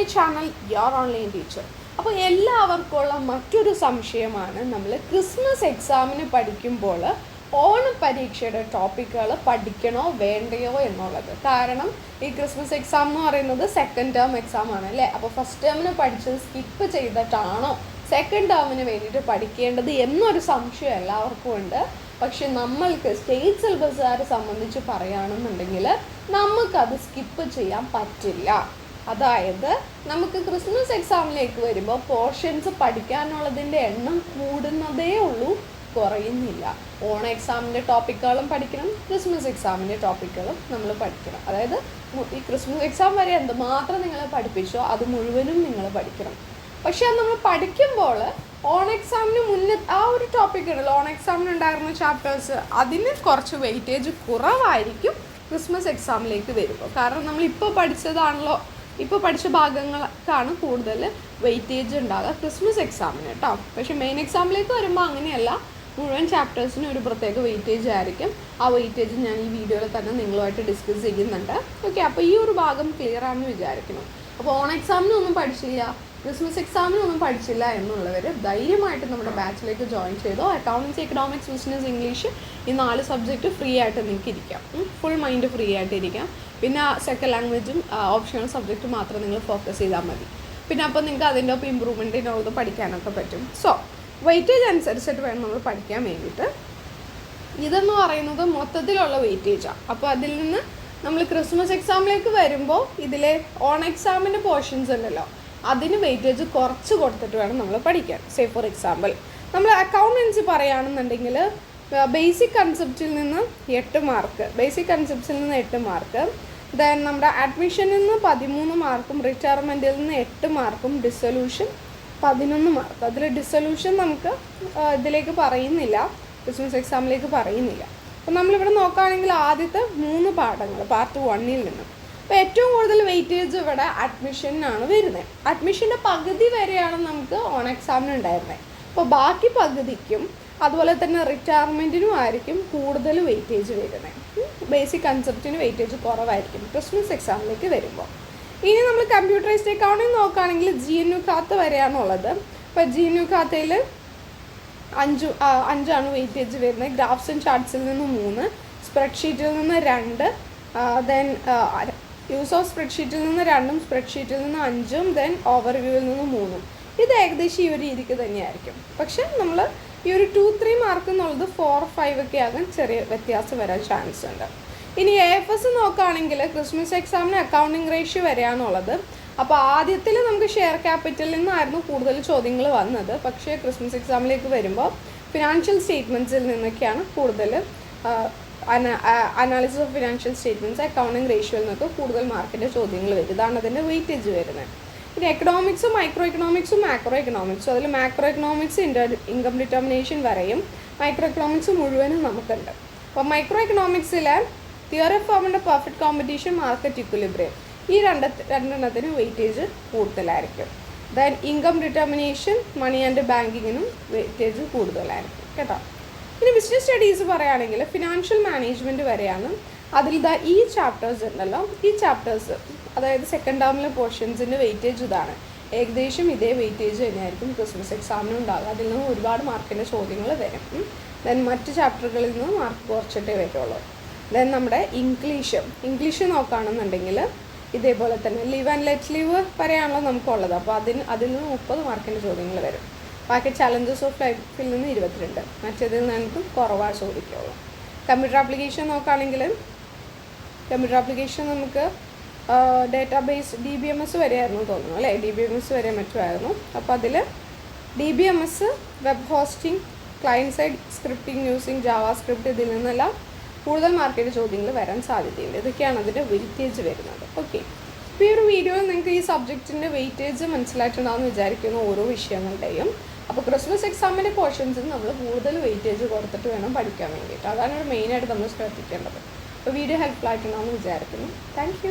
My channel your online teacher അപ്പോൾ എല്ലാവർക്കുള്ള മറ്റൊരു സംശയമാണ് നമ്മൾ ക്രിസ്മസ് എക്സാമിന് പഠിക്കുമ്പോൾ ഓണ പരീക്ഷയുടെ ടോപ്പിക്കുകൾ പഠിക്കണോ വേണ്ടയോ എന്നുള്ളത്. കാരണം ഈ ക്രിസ്മസ് എക്സാം എന്ന് പറയുന്നത് സെക്കൻഡ് ടേം എക്സാം ആണ് അല്ലേ? അപ്പോൾ ഫസ്റ്റ് ടേമിന് പഠിച്ചത് സ്കിപ്പ് ചെയ്തിട്ടാണോ സെക്കൻഡ് ടേമിന് വേണ്ടിയിട്ട് പഠിക്കേണ്ടത് എന്നൊരു സംശയം എല്ലാവർക്കും ഉണ്ട്. പക്ഷെ നമ്മൾക്ക് സ്റ്റേറ്റ് സിലബസുകാരെ സംബന്ധിച്ച് പറയുകയാണെന്നുണ്ടെങ്കിൽ നമുക്കത് സ്കിപ്പ് ചെയ്യാൻ പറ്റില്ല. അതായത് നമുക്ക് ക്രിസ്മസ് എക്സാമിലേക്ക് വരുമ്പോൾ പോർഷൻസ് പഠിക്കാനുള്ളതിന്റെ എണ്ണം കൂടുന്നതേ ഉള്ളൂ കുറയുന്നില്ല. ഓണ എക്സാമിന്റെ ടോപ്പിക്കുകളും പഠിക്കണം ക്രിസ്മസ് എക്സാമിന്റെ ടോപ്പിക്കുകളും നമ്മൾ പഠിക്കണം. അതായത് ഈ ക്രിസ്മസ് എക്സാം വരെ എന്തുമാത്രം നിങ്ങൾ പഠിപ്പിച്ചോ അത് മുഴുവനും നിങ്ങൾ പഠിക്കണം. പക്ഷെ അത് നമ്മൾ പഠിക്കുമ്പോൾ ഓൺ എക്സാമിന് മുന്നേ ആ ഒരു ടോപ്പിക് ഉണ്ടല്ലോ ഓൺ എക്സാമിന് ഉണ്ടായിരുന്ന ചാപ്റ്റേഴ്സ് അതിന് കുറച്ച് വെയിറ്റേജ് കുറവായിരിക്കും ക്രിസ്മസ് എക്സാമിലേക്ക് വരുമ്പോൾ കാരണം നമ്മൾ ഇപ്പോൾ പഠിച്ചതാണല്ലോ ഇപ്പോൾ പഠിച്ച ഭാഗങ്ങൾക്കാണ് കൂടുതൽ വെയിറ്റേജ് ഉണ്ടാകുക ക്രിസ്മസ് എക്സാമിന് കേട്ടോ പക്ഷേ മെയിൻ എക്സാമിലേക്ക് വരുമ്പോൾ അങ്ങനെയല്ല. മുഴുവൻ ചാപ്റ്റേഴ്സിനും ഒരു പ്രത്യേക വെയിറ്റേജ് ആയിരിക്കും. ആ വെയിറ്റേജ് ഞാൻ ഈ വീഡിയോയിൽ തന്നെ നിങ്ങളുമായിട്ട് ഡിസ്കസ് ചെയ്യുന്നുണ്ട്. ഓക്കെ അപ്പോൾ ഈ ഒരു ഭാഗം ക്ലിയർ ആണെന്ന് വിചാരിക്കണം അപ്പോൾ ഓൺ എക്സാമിനൊന്നും പഠിച്ചില്ല. ക്രിസ്മസ് എക്സാമിനൊന്നും പഠിച്ചില്ല എന്നുള്ളവർ ധൈര്യമായിട്ട് നമ്മുടെ ബാച്ചിലേക്ക് ജോയിൻ ചെയ്തോ അക്കൗണ്ട്സ് എക്കണോമിക്സ് ബിസിനസ് ഇംഗ്ലീഷ് ഈ നാല് സബ്ജക്റ്റ് ഫ്രീ ആയിട്ട് നിങ്ങൾക്ക് ഇരിക്കാം. ഫുൾ മൈൻഡ് ഫ്രീ ആയിട്ട് ഇരിക്കാം. പിന്നെ സെക്കൻഡ് ലാംഗ്വേജും ഓപ്ഷണൽ സബ്ജക്റ്റ് മാത്രം നിങ്ങൾ ഫോക്കസ് ചെയ്താൽ മതി. പിന്നെ അപ്പോൾ നിങ്ങൾക്ക് അതിന്റെ ഒപ്പം ഇമ്പ്രൂവ്മെന്റിനുള്ളത് പഠിക്കാനൊക്കെ പറ്റും. സോ വെയിറ്റേജ് അനുസരിച്ചിട്ട് വേണം നമ്മൾ പഠിക്കാൻ വേണ്ടിയിട്ട്. ഇതെന്ന് പറയുന്നത് മൊത്തത്തിലുള്ള വെയിറ്റേജാണ് അപ്പോൾ അതിൽ നിന്ന് നമ്മൾ ക്രിസ്മസ് എക്സാമിലേക്ക് വരുമ്പോൾ ഇതിലെ ഓൺ എക്സാമിന്റെ പോർഷൻസ് ഉണ്ടല്ലോ. അതിന് വെയിറ്റേജ് കുറച്ച് കൊടുത്തിട്ട് വേണം നമ്മൾ പഠിക്കാൻ. സേ ഫോർ എക്സാമ്പിൾ നമ്മൾ അക്കൗണ്ടൻസി പറയുകയാണെന്നുണ്ടെങ്കിൽ ബേസിക് കൺസെപ്റ്റിൽ നിന്ന് എട്ട് മാർക്ക് ബേസിക് കൺസെപ്റ്റിൽ നിന്ന് എട്ട് മാർക്ക് ദെൻ നമ്മുടെ അഡ്മിഷനിൽ നിന്ന് പതിമൂന്ന് മാർക്കും റിട്ടയർമെന്റിൽ നിന്ന് എട്ട് മാർക്കും ഡിസൊല്യൂഷൻ പതിനൊന്ന് മാർക്ക് അതിൽ ഡിസൊല്യൂഷൻ നമുക്ക് ഇതിലേക്ക് പറയുന്നില്ല. ബിസിനസ് എക്സാമിലേക്ക് പറയുന്നില്ല. അപ്പം നമ്മളിവിടെ നോക്കുകയാണെങ്കിൽ ആദ്യത്തെ മൂന്ന് പാഠങ്ങൾ പാർട്ട് വണ്ണിൽ നിന്ന്. അപ്പോൾ ഏറ്റവും കൂടുതൽ വെയിറ്റേജ് ഇവിടെ അഡ്മിഷനാണ് വരുന്നത് അഡ്മിഷന്റെ പകുതി വരെയാണ് നമുക്ക് ഓൺ എക്സാമിന് ഉണ്ടായിരുന്നത് അപ്പോൾ ബാക്കി പകുതിക്കും അതുപോലെ തന്നെ റിട്ടയർമെന്റിനും ആയിരിക്കും കൂടുതൽ വെയിറ്റേജ് വരുന്നത് ബേസിക് കൺസെപ്റ്റിന് വെയിറ്റേജ് കുറവായിരിക്കും ക്രിസ്മസ് എക്സാമിലേക്ക് വരുമ്പോൾ ഇനി നമ്മൾ കമ്പ്യൂട്ടറൈസ്ഡ് അക്കൗണ്ടിങ് നോക്കുകയാണെങ്കിൽ ജി എൻ യു ഖാത്ത വരെയാണുള്ളത് അപ്പോൾ ജി എൻ യു ഖാത്തയിൽ അഞ്ച് അഞ്ചാണ് വെയിറ്റേജ് വരുന്നത് ഗ്രാഫ്സ് ആൻഡ് ചാർട്ട്സിൽ നിന്ന് മൂന്ന് സ്പ്രെഡ്ഷീറ്റിൽ നിന്ന് രണ്ട് ദെൻ യൂസ് ഓഫ് സ്പ്രെഡ്ഷീറ്റിൽ നിന്ന് രണ്ടും സ്പ്രെഡ്ഷീറ്റിൽ നിന്ന് അഞ്ചും ദെൻ ഓവർവ്യൂവിൽ നിന്ന് മൂന്നും. ഇത് ഏകദേശം ഈ ഒരു രീതിക്ക് തന്നെയായിരിക്കും. പക്ഷെ നമ്മൾ ഈ ഒരു ടു ത്രീ മാർക്ക് എന്നുള്ളത് ഫോർ ഫൈവ് ഒക്കെ ആകാൻ ചെറിയ വ്യത്യാസം വരാൻ ചാൻസ് ഉണ്ട്. ഇനി എ എഫ് എസ് നോക്കുകയാണെങ്കിൽ ക്രിസ്മസ് എക്സാമിന് അക്കൗണ്ടിങ് റേഷ്യോ വരികയാണുള്ളത് അപ്പോൾ ആദ്യത്തിൽ നമുക്ക് ഷെയർ ക്യാപിറ്റലിൽ നിന്നായിരുന്നു കൂടുതൽ ചോദ്യങ്ങൾ വന്നത്. പക്ഷേ ക്രിസ്മസ് എക്സാമിലേക്ക് വരുമ്പോൾ ഫിനാൻഷ്യൽ സ്റ്റേറ്റ്മെന്റ്സിൽ നിന്നൊക്കെയാണ് കൂടുതൽ analysis of financial statements accounting റേഷ്യോയിൽ നിന്നൊക്കെ കൂടുതൽ മാർക്കിന്റെ ചോദ്യങ്ങൾ വരും. ഇതാണ് അതിന്റെ വെയിറ്റേജ് വരുന്നത്. പിന്നെ എക്കണോമിക്സും മൈക്രോ എക്കണോമിക്സും മാക്രോ എക്കണോമിക്സും അതിൽ macro economics inter income determination വരെയും മൈക്രോ എക്കണോമിക്സ് മുഴുവനും നമുക്കുണ്ട്. അപ്പോൾ മൈക്രോ എക്കണോമിക്സിലെ തിയറി ഓഫ് ഫോമിന്റെ പെർഫെക്റ്റ് കോമ്പറ്റീഷൻ മാർക്കറ്റ് ഇക്വലിബ്രിയം ഈ രണ്ട് രണ്ടെണ്ണത്തിന് വെയിറ്റേജ് കൂടുതലായിരിക്കും. Then income determination money and ബാങ്കിങ്ങിനും weightage കൂടുതലായിരിക്കും. കേട്ടോ? ഇനി ബിസിനസ് സ്റ്റഡീസ് പറയുകയാണെങ്കിൽ ഫിനാൻഷ്യൽ മാനേജ്മെന്റ് വരെയാണ്. അതിൽ ദാ ഈ ചാപ്റ്റേഴ്സ് ഉണ്ടല്ലോ. ഈ ചാപ്റ്റേഴ്സ് അതായത് സെക്കൻഡ് ടേമിലെ പോർഷൻസിന്റെ വെയിറ്റേജ് ഇതാണ്. ഏകദേശം ഇതേ വെയിറ്റേജ് തന്നെയായിരിക്കും ക്രിസ്മസ് എക്സാമിനും ഉണ്ടാകുക അതിൽ നിന്ന് ഒരുപാട് മാർക്കിന്റെ ചോദ്യങ്ങൾ വരും. ദെൻ മറ്റ് ചാപ്റ്ററുകളിൽ നിന്ന് മാർക്ക് കുറച്ചിട്ടേ വരുള്ളൂ. ദെൻ നമ്മുടെ ഇംഗ്ലീഷ് ഇംഗ്ലീഷ് നോക്കുകയാണെന്നുണ്ടെങ്കിൽ ഇതേപോലെ തന്നെ ലീവ് ആൻഡ് ലെറ്റ് ലീവ് പറയാനുള്ളത് നമുക്കുള്ളത്. അപ്പോൾ അതിന് അതിൽ നിന്ന് മുപ്പത് മാർക്കിന്റെ ചോദ്യങ്ങൾ വരും. ബാക്കി ചലഞ്ചസ് ഓഫ് ലൈഫിൽ നിന്ന് ഇരുപത്തിരണ്ട്. മറ്റേതിൽ നിന്നും കുറവാണ് ചോദിക്കുള്ളൂ കമ്പ്യൂട്ടർ ആപ്ലിക്കേഷൻ നോക്കുകയാണെങ്കിൽ കമ്പ്യൂട്ടർ ആപ്ലിക്കേഷൻ നമുക്ക് database D B M S വരെയായിരുന്നു തോന്നുന്നു അല്ലേ? ഡി ബി എം എസ് വരെ മറ്റുമായിരുന്നു. അപ്പോൾ അതിൽ D B M S web hosting client side scripting using JavaScript ഇതിൽ നിന്നെല്ലാം കൂടുതൽ മാർക്കറ്റ് ചോദ്യങ്ങൾ വരാൻ സാധ്യതയുണ്ട്. ഇതൊക്കെയാണ് അതിന്റെ വെയിറ്റേജ് വരുന്നത്. ഓക്കെ ഇപ്പോൾ ഈ ഒരു വീഡിയോയിൽ നിങ്ങൾക്ക് ഈ സബ്ജക്റ്റിന്റെ വെയിറ്റേജ് മനസ്സിലായിട്ടുണ്ടാകുമെന്ന് വിചാരിക്കുന്ന ഓരോ വിഷയങ്ങളുടെയും അപ്പോൾ ക്രിസ്മസ് എക്സാമിന്റെ പോർഷൻസിൽ നമ്മൾ കൂടുതൽ വെയിറ്റേജ് കൊടുത്തിട്ട് വേണം പഠിക്കാൻ വേണ്ടിയിട്ട്. അതാണ് മെയിനായിട്ട് നമ്മൾ ശ്രദ്ധിക്കേണ്ടത്. അപ്പോൾ വീഡിയോ ഹെൽപ്ഫുൾ ആയിട്ടുണ്ടാകുമെന്ന് വിചാരിക്കുന്നു. താങ്ക്